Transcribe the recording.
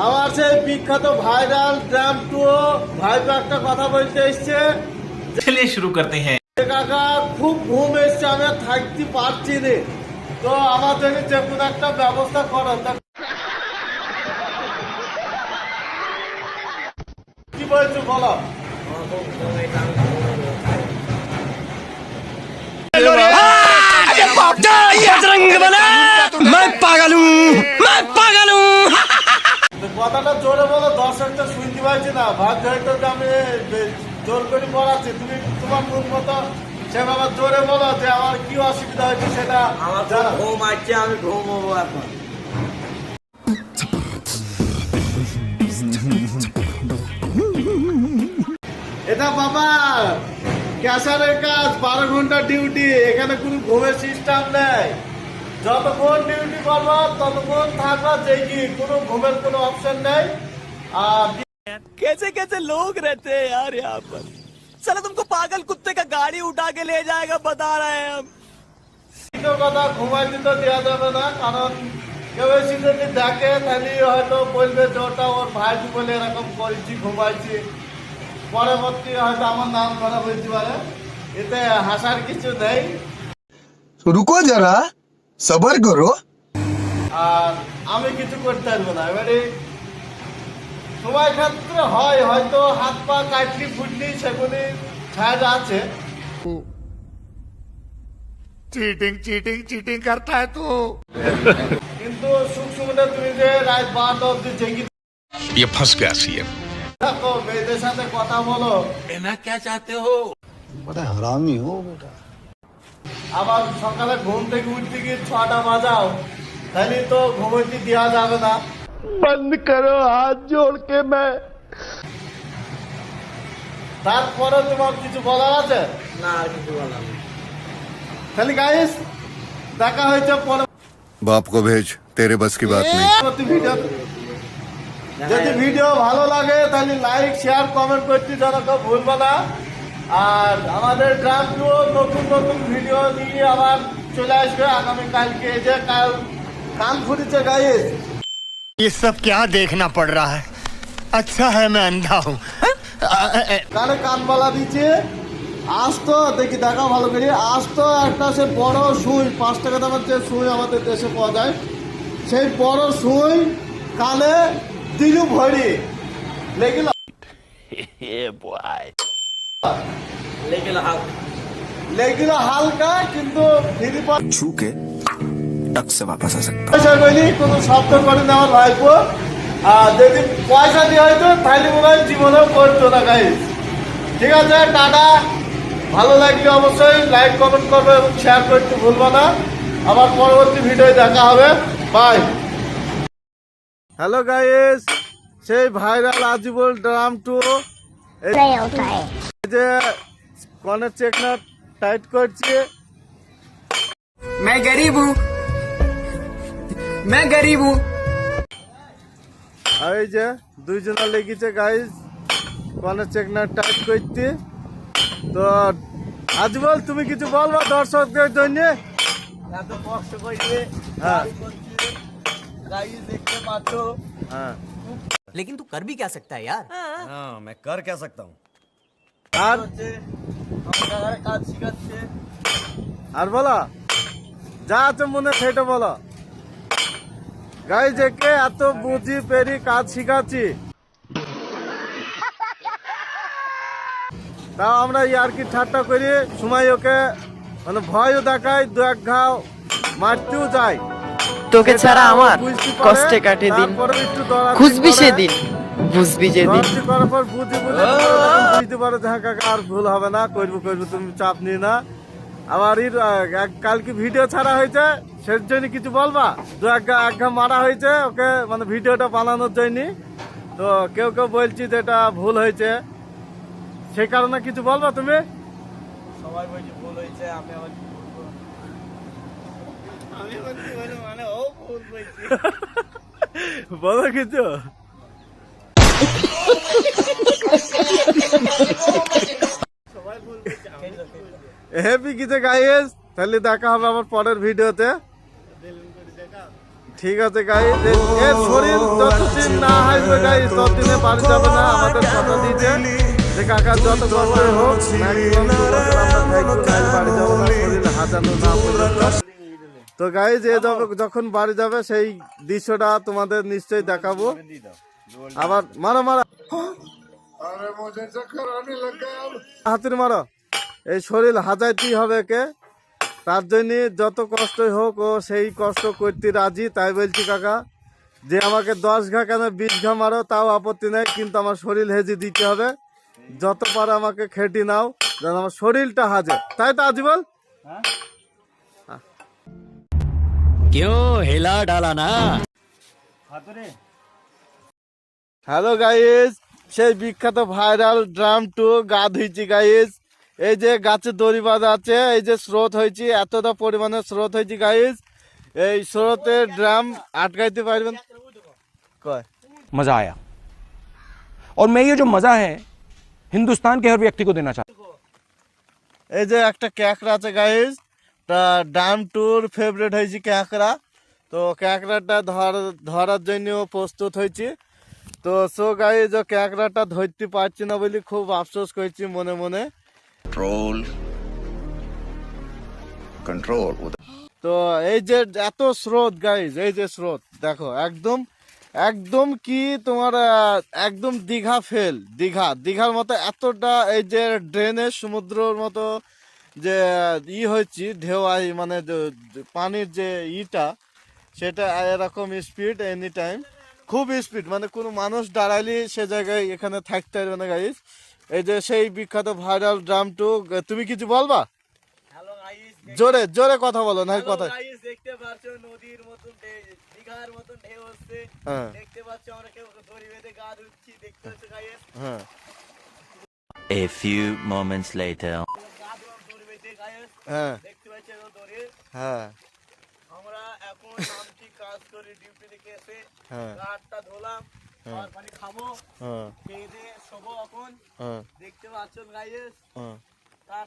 আমার সেই বিখ্যাত ভাইরাল ড্রাম টু ভাইপো একটা কথা বলতে এসছে चलिए शुरू करते हैं যে কাকা খুব ঘুম এসছে আমি আর থাকতে পারছি রে তো আমার জন্য যে কোনো একটা ব্যবস্থা করো তা কি বলছো বলো তো কথাটা জোরে বলো দর্শকটা শুনতে পাচ্ছি না। হয়তো যে আমি জোর করে পড়াচ্ছি তুমি তোমার মন মতো সেভাবে জোরে বলো যে আমার কি অসুবিধা হয়েছে সেটা আমার। ঘুম আসছে আমি ঘুমবো এখন। এটা বাবা ক্যাশারের কাজ বারো ঘণ্টা ডিউটি এখানে কোনো ঘুমের সিস্টেম নেই। যতক্ষণ ডিউটি করবো ততক্ষণ থাকবা যে কি কোনো ঘুমের কোনো অপশন নেই আর कैसे कैसे लोग रहते हैं यार यहाँ पर चलो तुमको पागल कुत्ते का गाड़ी उठा के ले जाएगा बता रहे हैं हम দ্বিতীয় কথা ঘুমাই দিতে দেওয়া যাবে না কারণ কেউ এসে যদি দেখে তাহলে হয়তো বলবে যে ওটা ওর ভাই বলে এরকম করেছি ঘুমাইছি পরবর্তী হয়তো আমার নাম খারাপ হইতে পারে এতে হাসার কিছু নেই रुको जरा सबर करो আর আমি কিছু করতে পারবো না এবারে সময় ক্ষেত্রে হয় হয়তো হাত পা কাটলি ফুটলি সেগুলি ছায়াজ আছে चीटिंग चीटिंग चीटिंग करता है तू কিন্তু সুখ সুবিধা তুমি যে রাত বারোটা অব্দি জেগে ये फंस गया सीएम থাকো মেয়েদের সাথে কথা বলো कहना क्या चाहते हो बड़ा हरामी हो बेटा আবার সকালে ঘুম থেকে উঠতে গিয়ে ছটা বাজাও। তাহলে তো ঘুমটি দেওয়া যাবে না। বন্ধ করো হাত জোড়কে মে তারপরে তোমার কিছু বলার আছে? না কিছু বলার তাহলে গাইস দেখা হয়েছে পরে। বাপ কো ভেজ তেরে বাস কি বাত নেই। যদি ভিডিও ভালো লাগে তাহলে লাইক শেয়ার কমেন্ট করতে যেন কেউ ভুলবে না। আর আমাদের গ্রাম টুও নতুন নতুন ভিডিও নিয়ে আবার চলে আসবে আগামী কালকে এই যে কাল কান ফুটেছে গাইস ये सब क्या देखना पड़ रहा है अच्छा है मैं अंधा हूँ কানে কান বালা দিচ্ছে আজ তো দেখি দেখা ভালো করে আজ তো একটা সে বড় সুই পাঁচ টাকা দামের যে সুই আমাদের দেশে পাওয়া যায় সেই বড় সুই কানে দিলু ভরি লেগিল লেগেল হাল লেগিল হালকা কিন্তু ফ্রি छू के टक से वापस आ सकता পয়সা কইনি কোনো শব্দ করে না আমার ভাইপো আর যদি পয়সা দিয়ে হয়তো তাহলে মনে হয় জীবনেও করতো না গাই ঠিক আছে টাটা ভালো লাগলে অবশ্যই লাইক কমেন্ট করবে এবং শেয়ার করতে ভুলবো না আবার পরবর্তী ভিডিও দেখা হবে বাই হ্যালো গাইস সেই ভাইরাল আজিবল ড্রাম টু नहीं होता है যে কনের চেক না টাইট করছে मैं गरीब हूँ मैं गरीब हूँ আর এই যে দুইজনা লেগেছে গাইজ কনের চেক না টাইট করতে তো আজবল তুমি কিছু বলবা দর্শকদের জন্য এত কষ্ট করে হ্যাঁ গাড়ি দেখতে পাচ্ছ হ্যাঁ लेकिन तू कर भी क्या सकता है यार मैं कर क्या सकता हूँ আর? কাজ শিখাচ্ছে আর বলো। যা আছে মনে সেটা বলো। গাইজ একে এত বুঝি পেরি কাজ শিখাচ্ছি। তাও আমরা ইয়ারকি ঠাট্টা করি? সময় ওকে মানে ভয়ও দেখাই দু এক ঘাও মারতেও যাই। তোকে ছাড়া আমার কষ্টে কাটে দিন। খুঁজবি সেদিন। বুঝবি যেদিন করার পর বুঝি বুঝতে পারে যে হ্যাঁ কাকা আর ভুল হবে না করব করব তুমি চাপ নিয়ে না এক- কালকে ভিডিও ছাড়া হয়েছে সের জন্য কিছু বলবা দু এক ঘা- মারা হয়েছে ওকে মানে ভিডিওটা বানানোর জন্য তো কেউ কেউ বলছি যে এটা ভুল হয়েছে সেই কারণে কিছু বলবা তুমি সবাই বলছে ভুল হয়েছে আমি আবার মানে বলো কিছু হ্যাপি কিছু গাইস, তাহলে দেখা হবে আবার পরের ভিডিওতে। ঠিক আছে গাই এর শরীর যতদিন না হাসবে গাই ততদিনে বাড়ি যাবে না, আমাদের কথা দিয়েছে। যে কাকা যত কষ্ট হোক আমরা না পর্যন্ত। তো গাই যে যখন বাড়ি যাবে, সেই দৃশ্যটা তোমাদের নিশ্চয়ই দেখাবো। আবার মারো মারো হাতির মারো এই শরীর হাজাইতেই হবে কে তার জন্য যত কষ্টই হোক ও সেই কষ্ট করতে রাজি তাই বলছি কাকা যে আমাকে দশ ঘা কেন বিশ ঘা মারো তাও আপত্তি নেই কিন্তু আমার শরীর হেজি দিতে হবে যত পারে আমাকে খেটি নাও যেন আমার শরীরটা হাজে তাই তো আজিবল क्यों हिला डाला ना হ্যালো গাইস সেই বিখ্যাত ভাইরাল ড্রাম টু গা ধুইছি গাইস এই যে গাছে দড়ি বাঁধা আছে এই যে স্রোত হয়েছে এতটা পরিমাণে স্রোত হয়েছে গাইস এই স্রোতে ড্রাম আটকাইতে পারবেন কয় मजा आया और मैं ये जो मजा है हिंदुस्तान के हर व्यक्ति को देना चाहता हूं এই যে একটা ক্যাকড়া আছে গাইস তা ডাম টুর ফেভারিট হয়েছে ক্যাকড়া তো ক্যাকড়াটা ধর ধরার জন্য প্রস্তুত হয়েছি তো সো গাই যে ক্যাঁকড়াটা ধরতে পারছি না বলে খুব আফসোস করছি মনে মনে। কন্ট্রোল তো এই যে এত স্রোত গাইজ এই যে স্রোত দেখো একদম একদম কি তোমার একদম দীঘা ফেল দীঘা দীঘার মতো এতটা এই যে ড্রেনের সমুদ্রর মতো যে ই হয়েছি ঢেউ মানে পানির যে ইটা সেটা এরকম স্পিড এনি টাইম খুব স্পিড মানে কোনো মানুষ দাঁড়াইলে সে জায়গায় এখানে থাকতে পারবে না গাইজ এই যে সেই বিখ্যাত ভাইরাল ড্রাম টু তুমি কিছু বলবা? জোরে জোরে কথা বলো না কথা। দেখতে পাচ্ছ নদীর মতন দীঘার মতন ঢেউ হচ্ছে। হ্যাঁ। দেখতে পাচ্ছ আমরা কেউ দড়ি বেঁধে গা ধুচ্ছি দেখতে পাচ্ছ গাইস হ্যাঁ। A few moments later. হ্যাঁ। দেখতে পাচ্ছ দড়ি। হ্যাঁ। আমরা এখন নামছি কাজ করে ডিউটি থেকে এসে হ্যাঁ। গাড়টা ধোলাম আর পানি খাব হ্যাঁ। খেয়ে দিয়ে শোবো এখন। হ্যাঁ। দেখতে পাচ্ছেন গাইস হ্যাঁ। তার